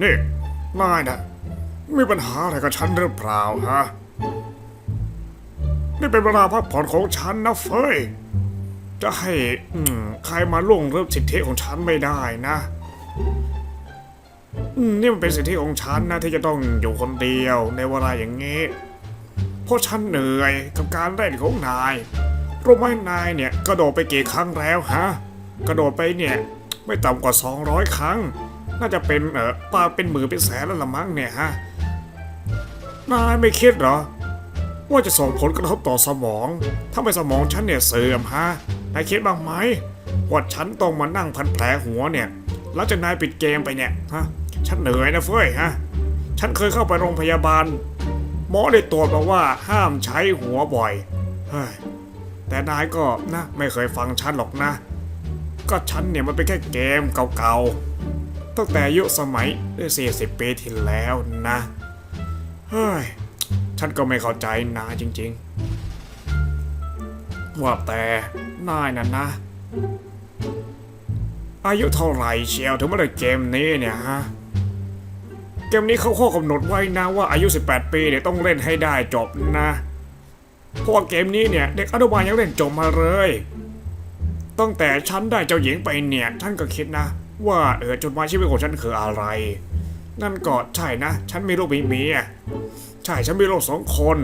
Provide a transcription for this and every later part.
นี่นายนะมีปัญหาอะไรกับฉันหรือเปล่าฮะ นี่เป็นเวลาพักผ่อนของฉันนะเฟยจะให้ใครมาล่วงเริ่มสิทธิของฉันไม่ได้นะนี่มันเป็นสิทธิของฉันนะที่จะต้องอยู่คนเดียวในเวลาอย่างนี้ เพราะฉันเหนื่อยกับการเล่นของนายรู้ไหมนายเนี่ยกระโดดไปกี่ครั้งแล้วฮะ กระโดดไปเนี่ย ไม่ต่ำกว่า 200 ครั้ง น่าจะเป็นเออปลาเป็นหมื่นเป็นแสนแล้วละมั้งเนี่ยฮะนายไม่คิดเหรอ ว่าจะส่งผลกระทบต่อสมองถ้าไม่สมองฉันเนี่ยเสื่อมฮะนายคิดบ้างไหมว่าฉันต้องมานั่งพันแผลหัวเนี่ยแล้วจะนายปิดเกมไปเนี่ยฮะฉันเหนื่อยนะเฟ้ยฮะฉันเคยเข้าไปโรงพยาบาล หมอได้ตรวจมาว่าห้ามใช้หัวบ่อยเฮ้ยแต่นายก็นะไม่เคยฟังฉันหรอกนะ ก็ฉันเนี่ยมันเป็นแค่เกมเก่าๆ ตั้งแต่ยุสมัย 40 ปีที่แล้วนะ เฮ้ย ฉันก็ไม่เข้าใจนาจริงๆ ว่าแต่นายน่ะนะ อายุเท่าไหร่เชียวถึงมาเล่นเกมนี้เนี่ยฮะ เกมนี้เขาข้อกำหนดไว้นะว่าอายุ 18 ปีเนี่ยต้องเล่นให้ได้จบนะเพราะว่าเกมนี้เนี่ยเด็กอนุบาลยังเล่นจบมาเลย ตั้งแต่ฉันได้เจ้าหญิงไปเนี่ย ท่านก็คิดนะ ว่าเออจดหมายชีวิตของฉันคืออะไร นั่นก็ใช่นะ ฉันมีลูกมีเมียใช่ฉันมีลูกสองคน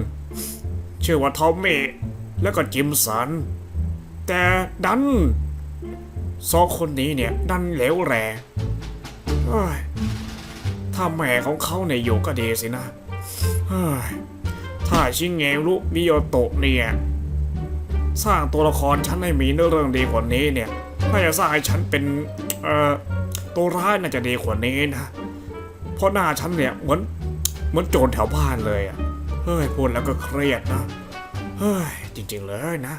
ชื่อว่าทอมมี่แล้วก็จิมสัน แต่ดันสองคนนี้เนี่ย ดันเหลวแหร่ถ้าแม่ของเขาเนี่ยอยู่ก็ดีสินะถ้าชิงเงรุมิโยโตะเนี่ยสร้างตัวละครฉันให้มีเนื้อเรื่องดีกว่านี้เนี่ยน่าจะสร้างให้ฉันเป็น เอ่อตัวร้ายน่าจะดีกว่านี้นะ เพราะหน้าฉันเนี่ยเหมือนเหมือนโจรแถวบ้านเลยอะ เฮ้ยพูดแล้วก็เครียดนะ เฮ้ยจริงๆเลยนะ